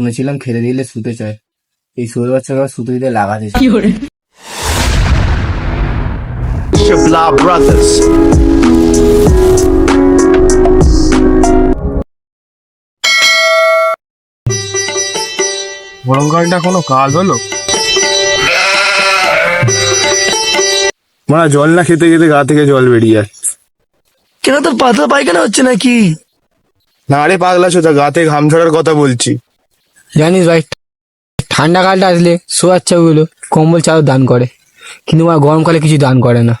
শুনেছিলাম খেলে দিলে শুতে চায়। এই শুয়ে বাচ্চাকে আবার শুতে দিতে লাগাতে। Blah গরমকালটা কোনো কাজ হলো? মা জল না খেতে খেতে গা থেকে জল বেরিয়ে যাচ্ছে কেন তোর পাতলা পায়খানা হচ্ছে নাকি? না রে পাগলা সোজা গা থেকে ঘাম ঝরার কথা বলছি। জানিস ভাই ঠান্ডা কালটা আসলে শোয়াচ্ছাগুলো কম্বল চাদর দান করে। কিন্তু আমার গরমকালে কিছু দান করে না।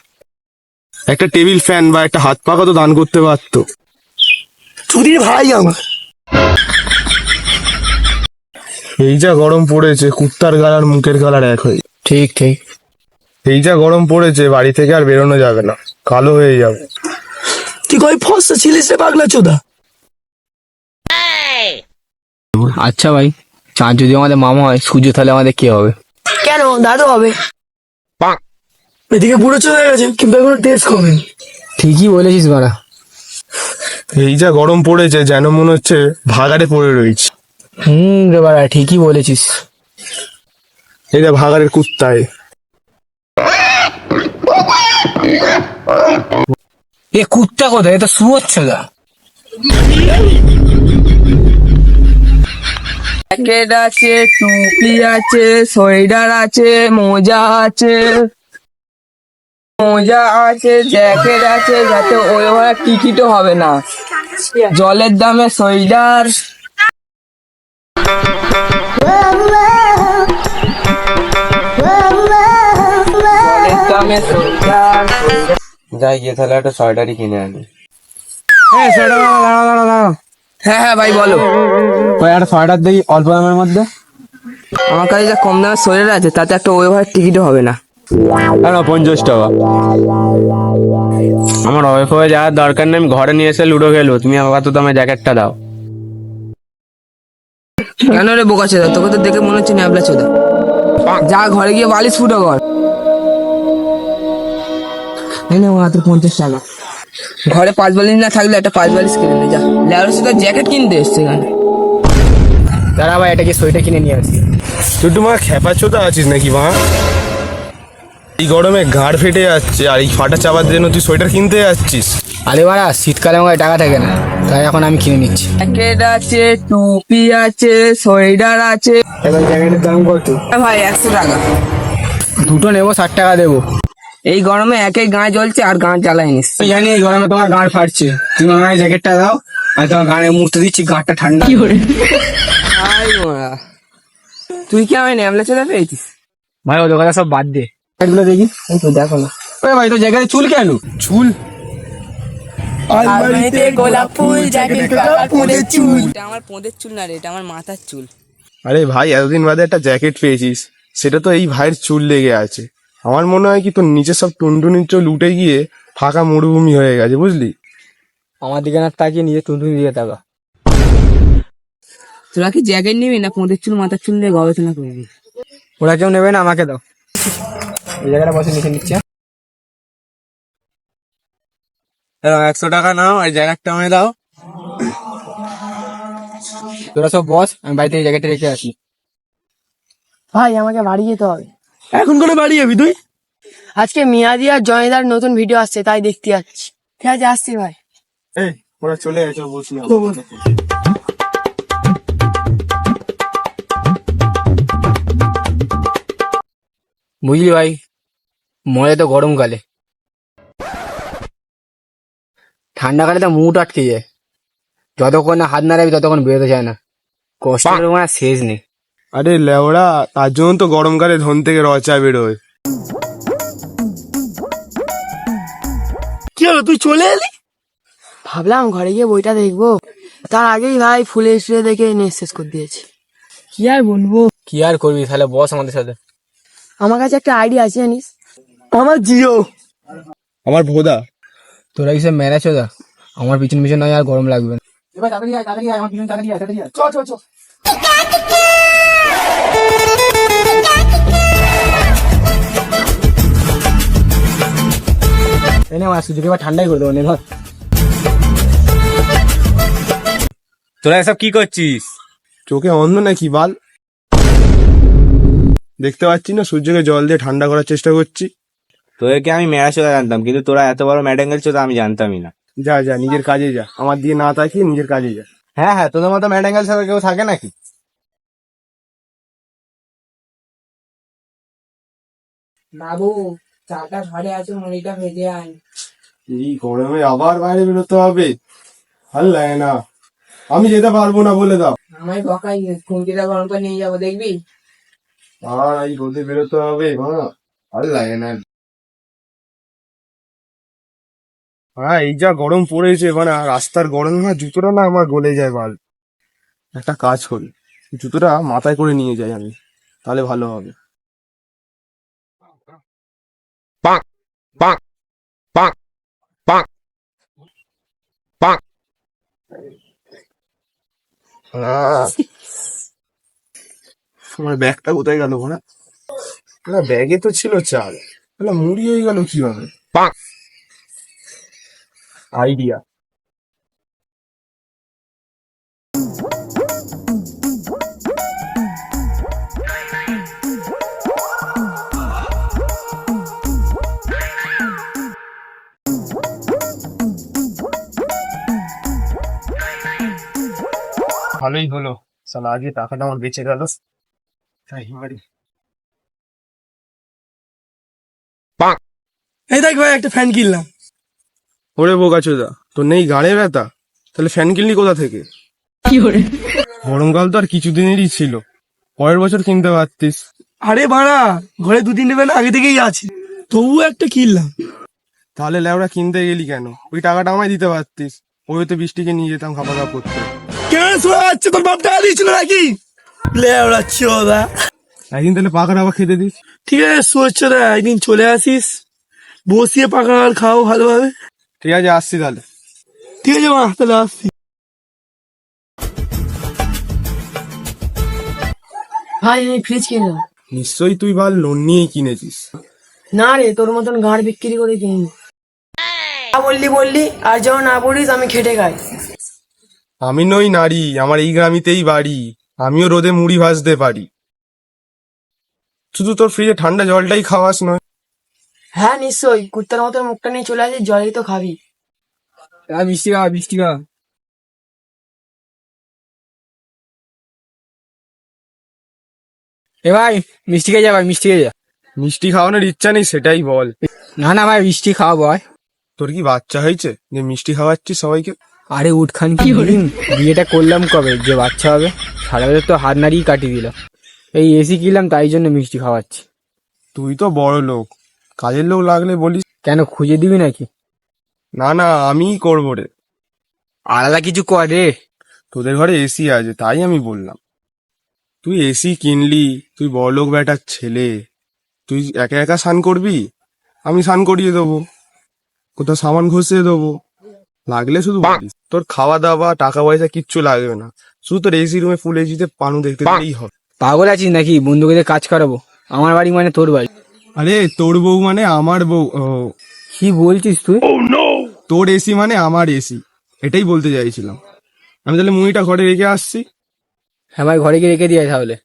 একটা টেবিল ফ্যান বা একটা হাত পাখা তো দান করতে পারতো? চুরির ভাই আমার। এই যা গরম পড়েছে কুত্তার গাল আর মুখের কালার এক হয়ে। ঠিক ঠিক। এই যা গরম পড়েছে বাড়ি থেকে আর বেরোনো যাবে না। কালো হয়ে যাবে। তুই কই ফসা ছিলিস রে পাগলা চোদা? আচ্ছা ভাই চাঁদ যদি আমাদের মামা হয় সূর্য তাহলে আমাদের কে হবে? কেন? দাদু হবে। এদিকে বুড়ো চলে গেছে কিন্তু এখনও টেস্ট কমেনি। ঠিকই বলেছিস বাড়া। এই যা গরম পড়েছে যেন মনে হচ্ছে ভাগাড়ে পড়ে রয়েছে। হুম রে বাড়া ঠিকই বলেছিস। এই যা ভাগাড়ের কুত্তায়। এ কুত্তা কোথায়? এটা শুয়োচ্ছে না জ্যাকেট আছে টুপি আছে সোয়েটার আছে মোজা আছে। মোজা আছে জ্যাকেট আছে যাতে ওই ভাড়া টিকিটও হবে না। জলের দামে সোয়েটার। জলের দামে সোয়েটার। যাই গিয়ে তাহলে একটা সোয়েটারই কিনে আনি। হ্যাঁ হ্যাঁ হ্যাঁ ভাই বলো। ওই একটা সোয়েটার দেখি অল্প দামের মধ্যে। আমার কাছে যা কম দামের সোয়েটার আছে তাতে একটা ওই ভাড়া টিকিটও হবে না। না পঞ্চাশ টাকা। আমার ওয়াইফ হয়ে যাওয়ার দরকার নেই আমি ঘরে নিয়ে এসে লুডো খেলব। তুমি আপাতত আমার জ্যাকেটটা দাও। কেন রে বোকা চোদা তোকে তো দেখে মনে হচ্ছে ন্যাবলা চোদা যা ঘরে গিয়ে বালিশ ফুটো কর। নে মাত্র পঞ্চাশ টাকা। ঘরে পাঁচ বালিশ না থাকলে একটা পাঁচ বালিশ কিনে নিয়ে যা। লেয়ারের সাথে জ্যাকেট কিনতে এসছে এখানে। দাঁড়া ভাই এটাকে সোয়েটার কিনে নিয়ে আসি তুই তোমার খেপা চোদা আছিস নাকি মা? এই গরমে ঘাড় ফেটে যাচ্ছে আর এই ফাটা চাপার জন্য তুই সোয়েটার কিনতে যাচ্ছিস। আরে বাড়া শীতকালে আমার টাকা থাকে না তাই এখন আমি কিনে নিচ্ছি। জ্যাকেট আছে টুপি আছে সোয়েটার আছে। এবার জ্যাকেটের দাম কত? ভাই একশো টাকা। দুটো নেব ষাট টাকা দেবো। এই গরমে একই গাঁ জ্বলছে আর গাঁ জ্বালাই নিস আমি জানি এই গরমে তোমার গাঁট ফাটছে। তুমি আমার জ্যাকেটটা দাও আর তোমার গানে মুছতে দিচ্ছি গাঁটটা ঠান্ডা। ভাই মোরা। তুই কি আমি ন্যাবলা চোদা পেয়েছিস? ভাই ওদের কথা সব বাদ দে। জ্যাকেটগুলো দেখি। এই তো দেখো না। ওই ভাই তো জ্যাকেটে চুল কেন? চুল? গোলাপ ফুল জ্যাকেট চুল। এটা আমার পোঁদের চুল না রে এটা আমার মাথার চুল। আরে ভাই এতদিন বাদে একটা জ্যাকেট পেয়েছিস। সেটা তো এই ভাইয়ের চুল লেগে আছে। আমার মনে হয় কি তোর নিচে সব টুনটুনির চুল উঠে গিয়ে ফাঁকা মরুভূমি হয়ে গেছে বুঝলি? আমার দিকে না তাকিয়ে নিজে টুনটুনি দিকে তাকা। তোরা কি জ্যাকেট নিবি না পোঁদের চুল মাথার চুল দিয়ে গবেষণা করবি? ওরা কেউ নেবে না আমাকে দাও। এই জায়গাটা বসে লিখে নিচ্ছে। একশো টাকা নাও আর জ্যাকেটটা আমায় দাও। তোরা সব বস আমি বাড়িতে এই জ্যাকেটটা রেখে আসি। ভাই আমাকে বাড়ি যেতে হবে। এখন কোনো বাড়ি যাবি তুই? আজকে মিয়াদি আর জয়দার নতুন ভিডিও আসছে তাই দেখতে যাচ্ছি। ঠিক আছে আসছি ভাই। এই ওরা চলে গেছে বসি বুঝলি ভাই মরে তো গরমকালে ঠান্ডাকালে তো মুট আটকে যায়। যতক্ষণ না হাত নাড়াবি ততক্ষণ বেরোতে চায় না। কষ্ট করে শেষ নেই। আরে লেওড়া তার জন্য তো গরমকালে ধন থেকে রচা বেরোয়। কি হলো তুই চলে এলি? ভাবলাম ঘরে গিয়ে বইটা দেখব। তার আগেই ভাই ফুলে শুয়ে দেখে নেট শেষ করে দিয়েছি। কি আর বলব? কি আর করবি তাহলে বস আমাদের সাথে। আমার কাছে একটা আইডিয়া আছে জানিস? আমার জিও। আমার ভোদা। তোরা কিসব ম্যানেজ হো আমার পিছন পিছন নয় আর গরম লাগবে না। এনে আমার সুযোগ এবার ঠান্ডাই করে দেবো নে ধর তোরা এসব কি করছিস? চোখে অন্ধ নাকি বাল? দেখতে পাচ্ছি না সূর্যকে জল দিয়ে ঠান্ডা করার চেষ্টা করছি। তোদেরকে আমি মেরা চোদা জানতাম কিন্তু তোরা এত বড় ম্যাডেঙ্গেল চোদা আমি জানতামই না। যা যা নিজের কাজে যা। আমার দিয়ে না তাকিয়ে নিজের কাজে যা। হ্যাঁ হ্যাঁ তোদের মতো ম্যাডেঙ্গেল ছাড়া কেউ থাকে নাকি? বাবু চাটা ঘরে আছে মুড়িটা ভেজে আন। এই গরমে আবার বাইরে বেরোতে হবে? ভালো লাগে না। আমি যেতে পারব না বলে দাও। আমায় বকাই খুঁটিটা গরম করে নিয়ে যাব দেখবি? আর এই রোদে বেরোতে হবে মা। ভালো লাগে না। হ্যাঁ এই যা গরম পড়েছে মানে রাস্তার গরম না জুতোটা না আমার গলে যায় বাল। একটা কাজ করি। জুতোটা মাথায় করে নিয়ে যাই আমি তাহলে ভালো হবে। আহ, আমার ব্যাগটা কোথায় গেল না না ব্যাগে তো ছিল চাল। তাহলে মুড়ি হয়ে গেল কীভাবে? আইডিয়া ভালোই হলো। সালা আগে টাকাটা আমার বেঁচে গেল। এই দেখ ভাই একটা ফ্যান কিনলাম। ওরে বোকাচোদা তোর নেই গাড়ে ব্যথা? তাহলে ফ্যান কিনলি কোথা থেকে? গরমকাল তো আর কিছুদিনেরই ছিল। পরের বছর কিনতে পারতিস। আরে বাড়া ঘরে দু তিনটে ফ্যান আগে থেকেই আছে। তবু একটা কিনলাম। তাহলে লেওরা কিনতে গেলি কেন? ওই টাকাটা আমায় দিতে পারতিস। ওই তো বৃষ্টিকে নিয়ে যেতাম খাপা খাপ করতে। কেন শোনা যাচ্ছে তোর বাপ টাকা দিয়েছিল নাকি চোদা একদিন তাহলে পাকা টাকা খেতে দিস ঠিক আছে একদিন চলে আসিস বসিয়ে পাকা আর খাও ভালোভাবে ঠিক আছে আসছি তাহলে ঠিক আছে মা তাহলে আসছি ভাই আমি ফ্রিজ কিনলাম নিশ্চয়ই তুই ভালো লোন নিয়েই কিনেছিস না রে তোর মতন গাড় বিক্রি করে কিনি বললি বললি আর যখন না বলিস আমি খেটে খাই আমি নই নারী আমার এই গ্রামিতেই বাড়ি। আমিও রোদে মুড়ি ভাজতে পারি। শুধু তোর ফ্রিজে ঠান্ডা জলটাই খাওয়াস নয়। হ্যাঁ নিশ্চয়ই। কুত্তার মতন মুখটা নিয়ে চলে আসিস জলেই তো খাবি। মিষ্টি খা মিষ্টি খা। এ ভাই মিষ্টি খেয়ে যা ভাই মিষ্টি খেয়ে যা। মিষ্টি খাওয়ানোর ইচ্ছা নেই সেটাই বল। না না ভাই মিষ্টি খাওয়া ভাই। তোর কি বাচ্চা হয়েছে? যে মিষ্টি খাওয়াচ্ছিস সবাইকে? আরে উঠখান কি দিন বিয়েটা করলাম কবে? যে বাচ্চা হবে সারা বছর তো হাত নাড়িয়ে কাটিয়ে দিলাম। এই এসি কিনলাম তাই জন্য মিষ্টি খাওয়াচ্ছি। তুই তো বড় লোক। কাজের লোক লাগলে বলিস। কেন খুঁজে দিবি নাকি? না না আমিই করব রে। আলাদা কিছু কর রে। তোদের ঘরে এসি আছে তাই আমি বললাম। তুই এসি কিনলি তুই বড়লোক বেটার ছেলে। তুই একা একা স্নান করবি? আমি স্নান করিয়ে দেবো। কোথাও সামান ঘষিয়ে দেবো। লাগলে শুধু বলিস। তোর খাওয়া দাওয়া টাকা পয়সা কিচ্ছু লাগবে না। শুধু তোর এসি রুমে ফুল এসিতে পানু দেখতে দিলেই হবে। পাগল আছিস নাকি? বন্ধুকে কাজ করাবো। আমার বাড়ি মানে তোর বাড়ি। আরে তোর বউ মানে আমার বউ। কি বলছিস তুই? তোর এসি মানে আমার এসি এটাই বলতে চাইছিলাম। আমি তাহলে মুড়িটা ঘরে রেখে আসছি। হ্যাঁ ভাই ঘরে গিয়ে রেখে দিয়ে আয় তাহলে।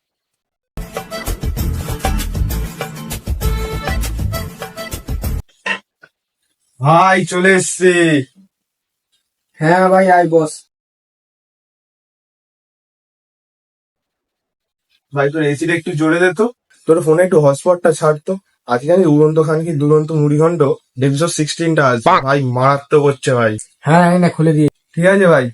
ভাই চলে এসছে। হ্যাঁ ভাই আই বস। ভাই তোর এসিটা একটু জোরে দে তো। তোর ফোনে একটু হটস্পটটা ছাড়তো আজকে জানি উড়ন্ত খান কি দুরন্ত মুড়িঘণ্ড? দেড়শো সিক্সটিনটা আছে। ভাই মারাত্মক হচ্ছে ভাই। হ্যাঁ হ্যাঁ না খুলে দিয়ে। ঠিক আছে ভাই।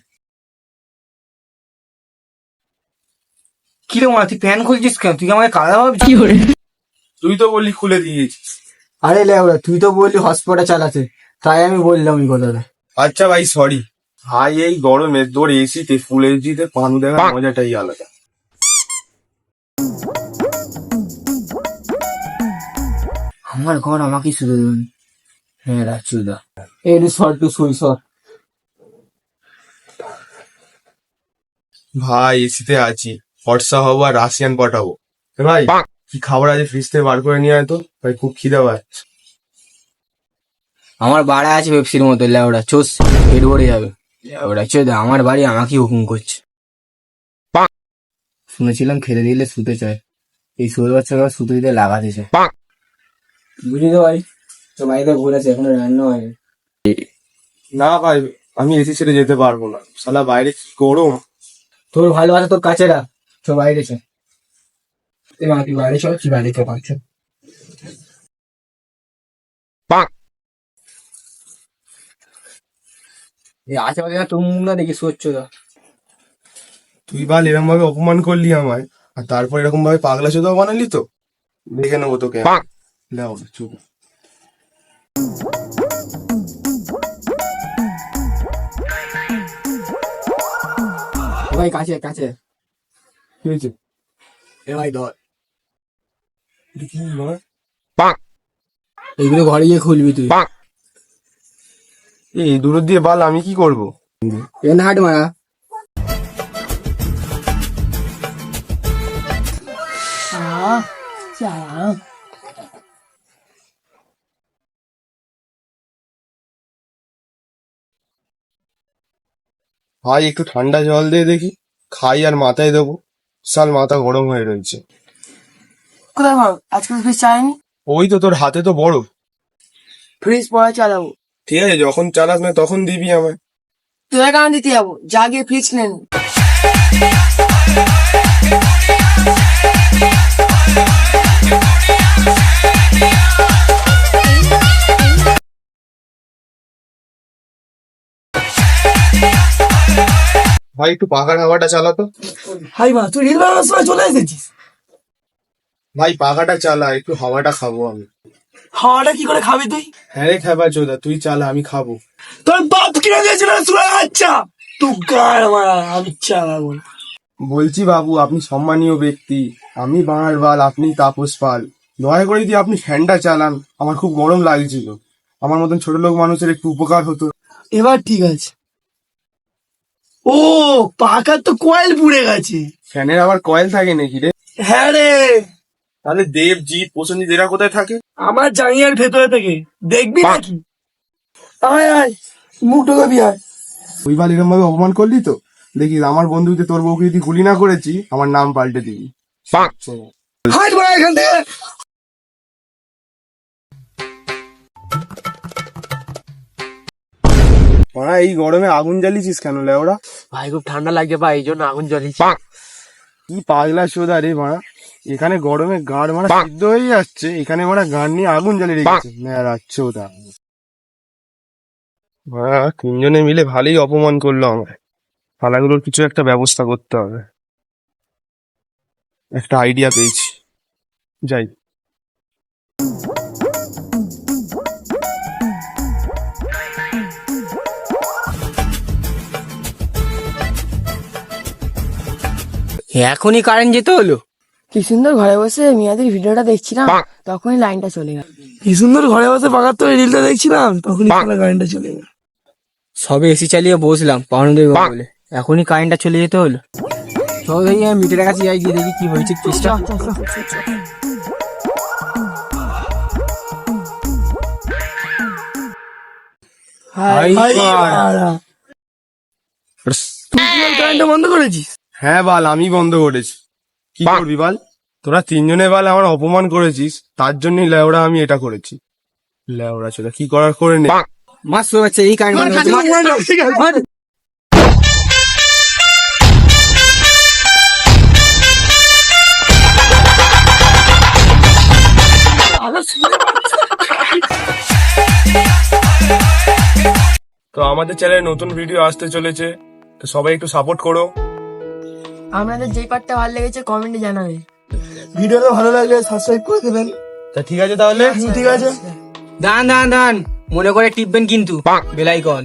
কি রে মা তুই প্যান খুলছিস কেন? তুই কি আমাকে কাদা ভাবছিস? তুই তো বললি খুলে দিয়েছিস। আরে লেওরা তুই তো বললি হসপিটাল চালাতে। তাই আমি বললাম এই কথাটা। আচ্ছা ভাই সরি ভাই এই গরমে তোর এসিতে ফুল এসিতে পান দেখার মজাটাই আলাদা। আমার ঘর আমাকে শুধু দেবেন হ্যাঁ রাচুদা এই সর টু সুই সর। ভাই এসিতে আছি। ফর্সা হব আর রাশিয়ান পাঠাবো। এ ভাই কি খাবার আছে ফ্রিজ থেকে বার করে নিয়ে আয় তো। ভাই খুব খিদে পাচ্ছে। আমার বাড়া আছে পেপসির মতো লেওড়া। চোস পেট ভরে যাবে। লেওড়া চোদা আমার বাড়ি আমাকেই হুকুম করছে। শুনেছিলাম খেতে দিলে শুতে চায়। এই ষোলো বাচ্চাকে আবার শুতে দিতে লাগাতেছে বুঝলি তো ভাই? তো বাড়িতে ঘুরেছে এখনও রান্না হয়নি। না ভাই আমি এসি ছেড়ে যেতে পারব না। শালা বাইরে কি গরম? তোর ভালোবাসা তোর কাছে রাখ। তো বাইরে চল। এ মা তুই বাইরে চল বাইরে পাঁচ এই আশেপাশে না তোর মুখ না দেখি স্বচ্ছ দা তুই বাল এরকম ভাবে অপমান করলি আমায় আর তারপর এরকম ভাবে পাগলা চোদাও বানালি তো? দেখে নেব তোকে। দাও চুপ। ভাই কাছে কাছে। কি হয়েছে? এ ভাই ধর। এইগুলো ঘরে গিয়ে খুলবি তুই। এই দূর দিয়ে বাল আমি কি করব? এন হাট মারা। ভাই একটু ঠান্ডা জল দিয়ে দেখি। খাই আর মাথায় দেবো। সাল মাথা গরম হয়ে রয়েছে। কোথায় ভাব আজকে ফ্রিজ চালাইনি? ওই তো তোর হাতে তো বরফ। ফ্রিজ পরে চালাবো। ঠিক আছে যখন চালাস না তখন দিবি আমায়। তোরা কেন দিতে যাব? যা গিয়ে ফ্রিজ কিনে নে। ভাই একটু পাখার হাওয়াটা চালাতো হাই মা তুই রিল বানানোর সময় চলে এসেছিস? ভাই পাখাটা চালা একটু হাওয়াটা খাব আমি। হাওয়াটা কি করে খাবি তুই? হ্যাঁ রে খাবার চোদা তুই চালা আমি খাব। তোর বাপ কিনে দিয়েছিল সুরা আচ্ছা তুই গাড় মারা আমি চালাবো না। বলছি বাবু আপনি সম্মানীয় ব্যক্তি। আমি বাঙার বাল আপনি তাপস পাল। দয়া করে যদি আপনি ফ্যানটা চালান আমার খুব গরম লাগছিল। আমার মতন ছোট লোক মানুষের একটু উপকার হতো। এবার ঠিক আছে। ও পাকার তো কয়েল পুড়ে গেছে। ফ্যানের আবার কয়েল থাকে নাকি রে? হ্যাঁ রে। তাহলে দেব জিৎ প্রসেনজিৎ এরা কোথায় থাকে? আমার জাঙ্গিয়ার ভেতরে থেকে। দেখবি নাকি? আয় আয় মুখ ঢোকাবি আয়। ওই বাল এরকম ভাবে অপমান করলি তো? দেখিস আমার বন্ধুকে তোর বউকে যদি গুলি না করেছি আমার নাম পাল্টে দিবি। চলো। হাট মারা এখান থেকে। ওরা এই গরমে আগুন জ্বালিয়েছিস কেন লেওরা? ভাই খুব ঠান্ডা লাগে ভাই এই জন্য আগুন জ্বলিয়েছি। কি পাগলা সোদা রে মারা এখানে গরমে গাড় মারা সিদ্ধ হয়ে যাচ্ছে। এখানে মারা গান নিয়ে আগুন জ্বালিয়ে রেখেছে। মেরা চোদা মারা তিনজনে মিলে ভালোই অপমান করল আমায়। ফালাগুলোর কিছু একটা ব্যবস্থা করতে হবে। একটা আইডিয়া পেয়েছি। যাই। এখনই কারেন্ট যেতে হলো? কি সুন্দর ঘরে বসে মিয়াদের ভিডিওটা দেখছিলাম তখনই লাইনটা চলে গেল। কি সুন্দর ঘরে বসে পাকার তো রিলটা দেখছিলাম তখনই গাড়িটা চলে গেল। সবে এসি চালিয়ে বসলাম পাওয়ানো দেবে বলে। এখনই কারেন্টটা চলে যেতে হলো। চল দেখি আমি মিটারের কাছে যাই গিয়ে দেখি কি হয়েছে চেষ্টা হাই হাই মারা। তুই কারেন্টটা বন্ধ করেছিস? হ্যাঁ বাল আমি বন্ধ করেছি। কি করবি বল? তোরা তিনজনে বল আমার অপমান করেছিস তার জন্যই লেওড়া আমি এটা করেছি। লেওড়া চোদা কি করার করে নে। মাস হচ্ছে এই আছে। তো আমাদের চ্যানেলে নতুন ভিডিও আসতে চলেছে তো সবাই একটু সাপোর্ট করো। আপনাদের যে পার্টটা ভালো লেগেছে কমেন্টে জানাবে। ভিডিওটা ভালো লাগলে সাবস্ক্রাইব করে দেবেন। তা ঠিক আছে তাহলে? ঠিক আছে। দান দান দান। মনে করে টিপবেন কিন্তু। বেলাইকন